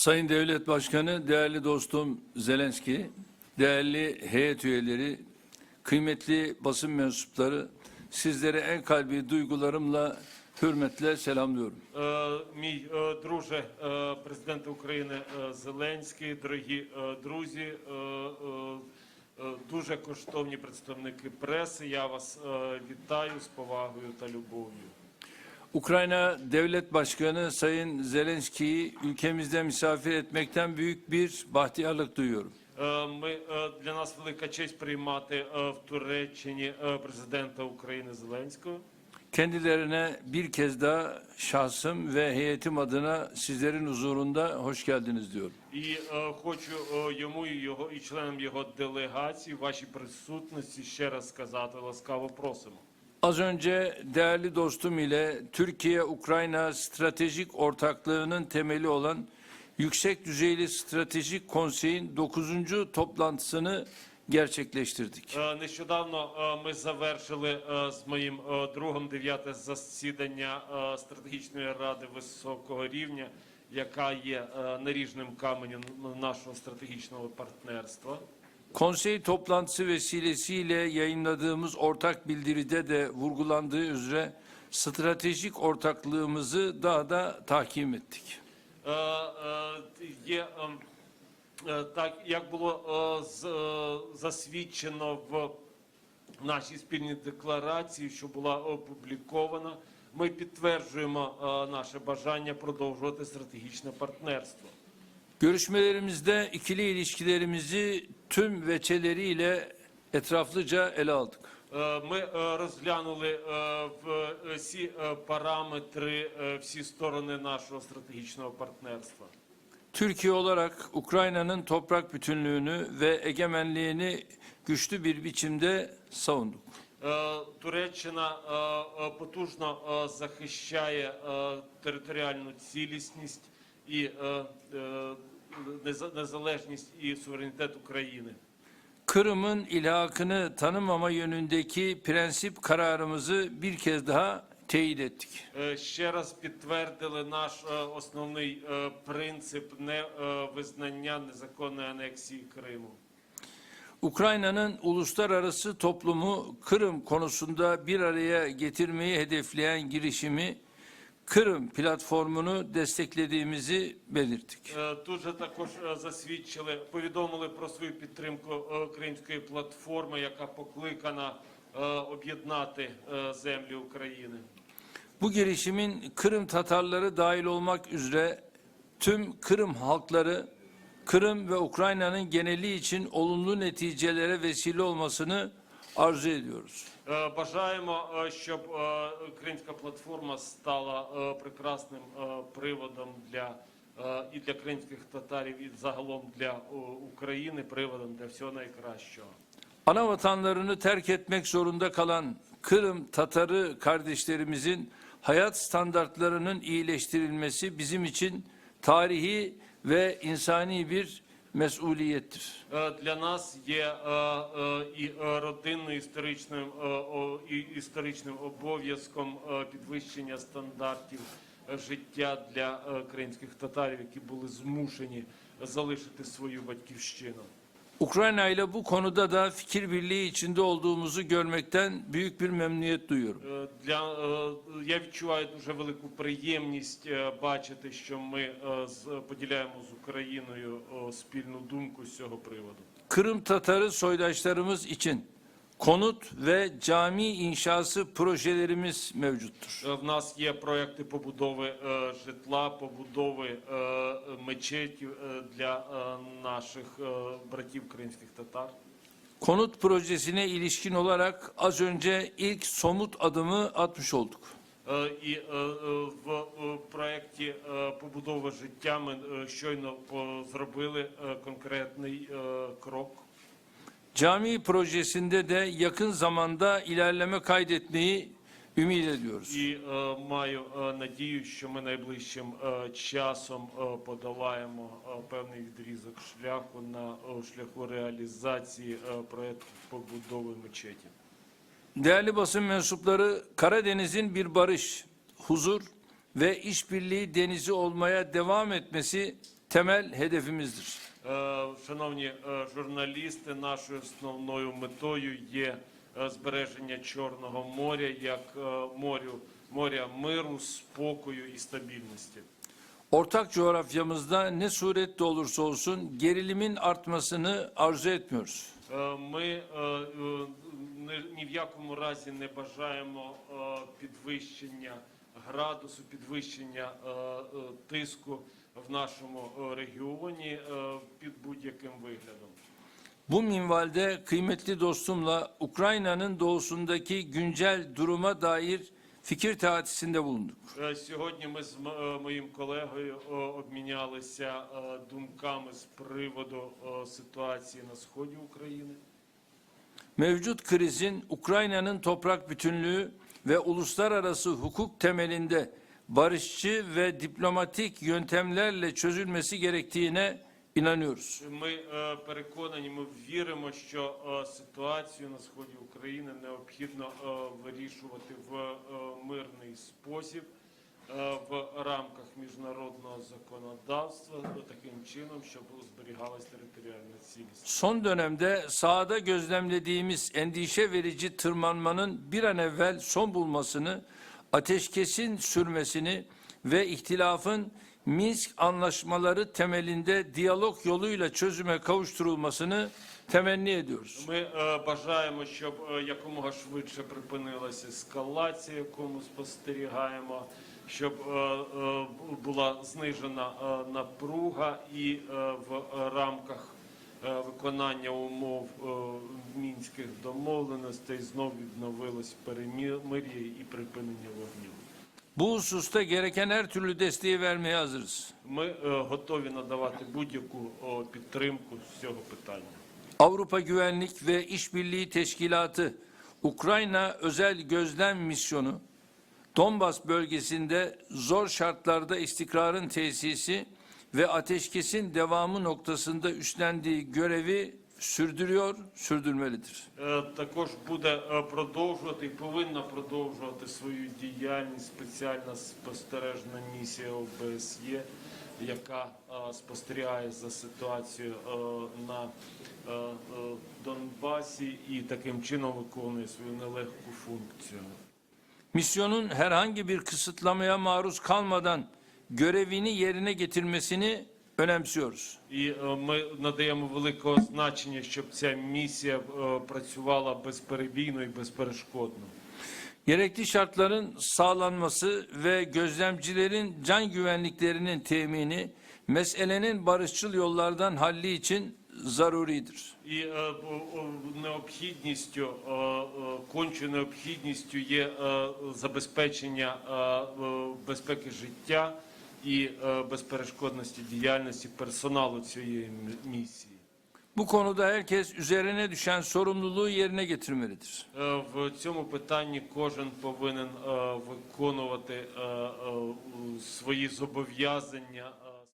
Sayın Devlet Başkanı, değerli dostum Zelenski, değerli heyet üyeleri, kıymetli basın mensupları, sizlere en kalbi duygularımla hürmetle selamlıyorum. Е, Мій е, друже, е, президент України е, Зеленський, дорогі е, друзі, е, е, е, дуже коштовні представники преси. Я вас е, вітаю з повагою та любов'ю. Ukrayna Devlet Başkanı Sayın Zelenski'yi ülkemizde misafir etmekten büyük bir bahtiyarlık duyuyorum. Е, Ми е, для нас велика честь приймати е, в Туреччині е, президента України Зеленського. Kendilerine bir kez daha şahsım ve heyetim adına sizlerin huzurunda hoş geldiniz diyorum. І е, хочу е, йому і його і членам його делегації в вашій присутності ще раз сказати ласкаво просимо. Az önce değerli dostum ile Türkiye-Ukrayna stratejik ortaklığının temeli olan Yüksek Düzeyli Stratejik Konsey'in 9. toplantısını gerçekleştirdik. Е, Нещодавно е, ми завершили е, з моїм е, другом дев'яте засідання е, стратегічної ради високого рівня, яка є е, наріжним каменем нашого стратегічного партнерства. Konsey toplantısı vesilesiyle yayınladığımız ortak bildiride de vurgulandığı üzere stratejik ortaklığımızı daha da tahkim ettik. Е, е, Є ем, е, так, як було е, з- е, засвідчено в нашій спільній декларації, що була опублікована, ми підтверджуємо е, наше бажання продовжувати стратегічне партнерство. Görüşmelerimizde ikili ilişkilerimizi tüm veçeleriyle etraflıca ele aldık. Е, Ми е, розглянули е, в- е, всі е, параметри, е, всі сторони нашого стратегічного партнерства. Türkiye olarak Ukrayna'nın toprak bütünlüğünü ve egemenliğini güçlü bir biçimde savunduk. Е, Туреччина е, е, потужно е, захищає е, територіальну цілісність і е, е, неза- незалежність і суверенітет України. Kırım'ın ilhakını tanımama yönündeki prensip kararımızı bir kez daha teyit ettik. Е, Ще раз підтвердили наш е, основний е, принцип невизнання незаконної анексії Криму. Ukrayna'nın uluslararası toplumu Kırım konusunda bir araya getirmeyi hedefleyen girişimi Kırım platformunu desteklediğimizi belirttik. Е, Тут же також е, засвідчили, повідомили про свою підтримку е, кримської платформи, яка покликана е, об'єднати е, землі України. Bu girişimin Kırım Tatarları dahil olmak üzere tüm Kırım halkları Kırım ve Ukrayna'nın geneli için olumlu neticelere vesile olmasını arzu ediyoruz. Е, Бажаємо, е, щоб е, кримська платформа стала е, прекрасним е, приводом для е, і для кримських татарів, і загалом для е, України, приводом для всього найкращого. Ana vatanlarını terk etmek zorunda kalan Kırım Tatarı kardeşlerimizin hayat standartlarının iyileştirilmesi bizim için tarihi ve insani bir mesuliyettir. Е, Для нас є е, е, і родинним історичним і історичним обов'язком підвищення стандартів життя для кримських татарів, які були змушені залишити свою батьківщину. Ukrayna ile bu konuda da fikir birliği içinde olduğumuzu görmekten büyük bir memnuniyet duyuyorum. Е, Для е, я відчуваю дуже велику приємність е, бачити, що ми е, з- поділяємо з Україною е, спільну думку з цього приводу. Kırım Tatarı soydaşlarımız için konut ve cami inşası projelerimiz mevcuttur. Е, В нас є проекти побудови е, житла, побудови е, мечетів е, для е, наших е, братів кримських татар. Konut projesine ilişkin olarak az önce ilk somut adımı atmış olduk. Е, І е, е, в е, проєкті е, побудови життя ми е, щойно по- зробили е, конкретний е, крок. Cami projesinde de yakın zamanda ilerleme kaydetmeyi ümit ediyoruz. І е, маю е, надію, що ми найближчим е, часом е, подолаємо е, певний відрізок шляху на е, шляху реалізації е, проєкту побудови мечеті. Değerli basın mensupları, Karadeniz'in bir barış, huzur ve işbirliği denizi olmaya devam etmesi temel hedefimizdir. Е, Шановні е, журналісти, нашою основною метою є е, збереження Чорного моря як морю, моря миру, спокою і стабільності. Ortak coğrafyamızda ne surette olursa olsun gerilimin artmasını arzu etmiyoruz. Ми ні- в якому разі не бажаємо підвищення градусу, підвищення тиску в нашому е, регіоні е, під будь-яким виглядом. Bu minvalde kıymetli dostumla Ukrayna'nın doğusundaki güncel duruma dair fikir teatisinde bulunduk. Е, Сьогодні ми з м- е, моїм колегою е, обмінялися е, думками з приводу е, ситуації на сході України. Mevcut krizin Ukrayna'nın toprak bütünlüğü ve uluslararası hukuk temelinde barışçı ve diplomatik yöntemlerle çözülmesi gerektiğine inanıyoruz. Ми е, переконані, ми віримо, що е, ситуацію на сході України необхідно е, вирішувати в е, мирний спосіб е, в рамках міжнародного законодавства е, таким чином, щоб зберігалась територіальна цілісність. Son dönemde sahada gözlemlediğimiz endişe verici tırmanmanın bir an evvel son bulmasını, ateşkesin sürmesini ve ihtilafın Minsk anlaşmaları temelinde diyalog yoluyla çözüme kavuşturulmasını temenni ediyoruz. Ми е, бажаємо, щоб е, якомога швидше припинилася ескалація, яку ми спостерігаємо, щоб е, е, була знижена е, напруга і е, в рамках е, виконання умов е, мінських домовленостей знов відновилось перемир'я і припинення вогню. Bu hususta gereken her türlü desteği vermeye hazırız. Ми е, готові надавати будь-яку о, підтримку з цього питання. Avrupa Güvenlik ve İşbirliği Teşkilatı Ukrayna Özel Gözlem Misyonu Donbas bölgesinde zor şartlarda istikrarın tesisi ve ateşkesin devamı noktasında üstlendiği görevi sürdürüyor, sürdürmelidir. Е, також буде е, продовжувати і повинна продовжувати свою діяльність спеціальна спостережна місія ОБСЄ, яка е, спостерігає за ситуацією е, на е, е, Донбасі і таким чином виконує свою нелегку функцію. Misyonun herhangi bir kısıtlamaya maruz kalmadan görevini yerine getirmesini önemsiyoruz. І е, ми надаємо великого значення, щоб ця місія е, працювала безперебійно і безперешкодно. Gerekli şartların sağlanması ve gözlemcilerin can güvenliklerinin temini meselenin barışçıl yollardan halli için zaruridir. І е, о- о, необхідністю, е, е, кончою необхідністю є е, забезпечення е, е, безпеки життя і е, безперешкодності діяльності персоналу цієї місії. Bu konuda herkes üzerine düşen sorumluluğu yerine getirmelidir. Е, В цьому питанні кожен повинен е, виконувати свої зобов'язання.